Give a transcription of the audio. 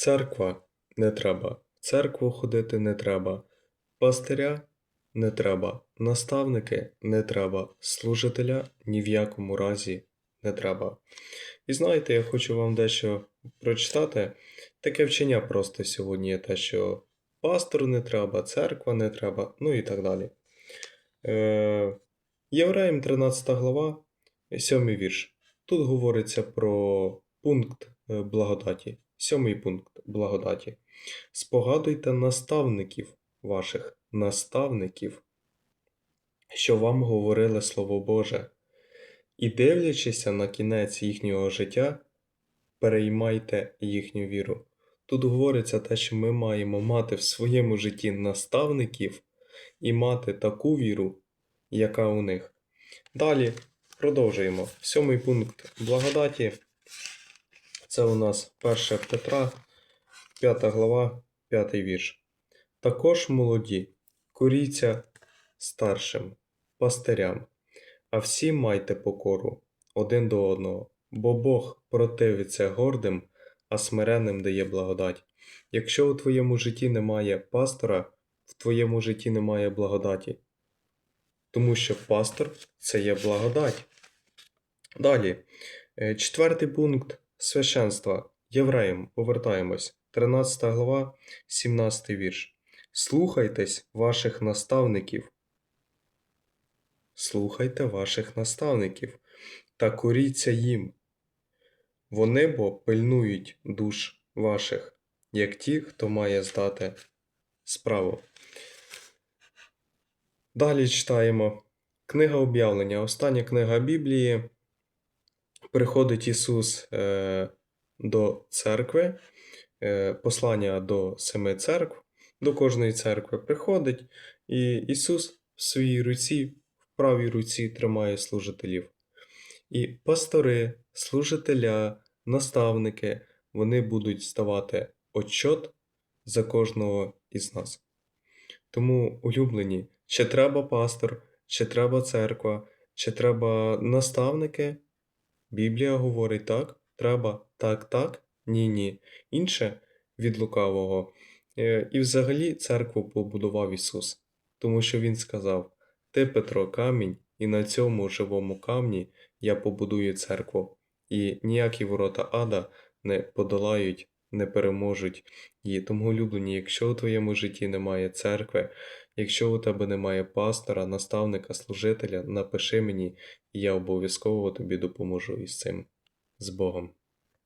Церква не треба, в церкву ходити не треба, пастиря не треба, наставники не треба, служителя ні в якому разі не треба. І знаєте, я хочу вам дещо прочитати. Таке вчення просто сьогодні є те, що пастору не треба, церква не треба, ну і так далі. Е, Євреям 13 глава, 7 вірш. Тут говориться про пункт е, благодаті. Сьомий пункт благодаті. Спогадуйте наставників ваших, наставників, що вам говорили Слово Боже, і дивлячися на кінець їхнього життя, переймайте їхню віру. Тут говориться те, що ми маємо мати в своєму житті наставників і мати таку віру, яка у них. Далі продовжуємо. Сьомий пункт благодаті. Це у нас 1 Петра, 5 глава, 5 вірш. Також молоді, коріться старшим, пастирям, а всі майте покору один до одного, бо Бог противиться гордим, а смиренним дає благодать. Якщо у твоєму житті немає пастора, в твоєму житті немає благодаті. Тому що пастор це є благодать. Далі, е, четвертий пункт священства. Євреям повертаємось. 13 глава, 17 вірш. Слухайтесь ваших наставників. Слухайте ваших наставників та коріться їм. Вони бо пильнують душ ваших, як ті, хто має здати справу. Далі читаємо. Книга об'явлення. Остання книга Біблії. Приходить Ісус е, до церкви, е, послання до семи церкв, до кожної церкви приходить, і Ісус в своїй руці, в правій руці тримає служителів. І пастори, служителя, наставники, вони будуть ставати отчот за кожного із нас. Тому, улюблені, чи треба пастор, чи треба церква, чи треба наставники? Біблія говорить так, треба, так, так, ні, ні. Інше від лукавого. Е, І взагалі церкву побудував Ісус, тому що Він сказав: Ти, Петро, камінь, і на цьому живому камні я побудую церкву, і ніякі ворота ада не подолають, не переможуть її. Тому, улюблені, якщо у твоєму житті немає церкви, якщо у тебе немає пастора, наставника, служителя, напиши мені, і я обов'язково тобі допоможу із цим. З Богом.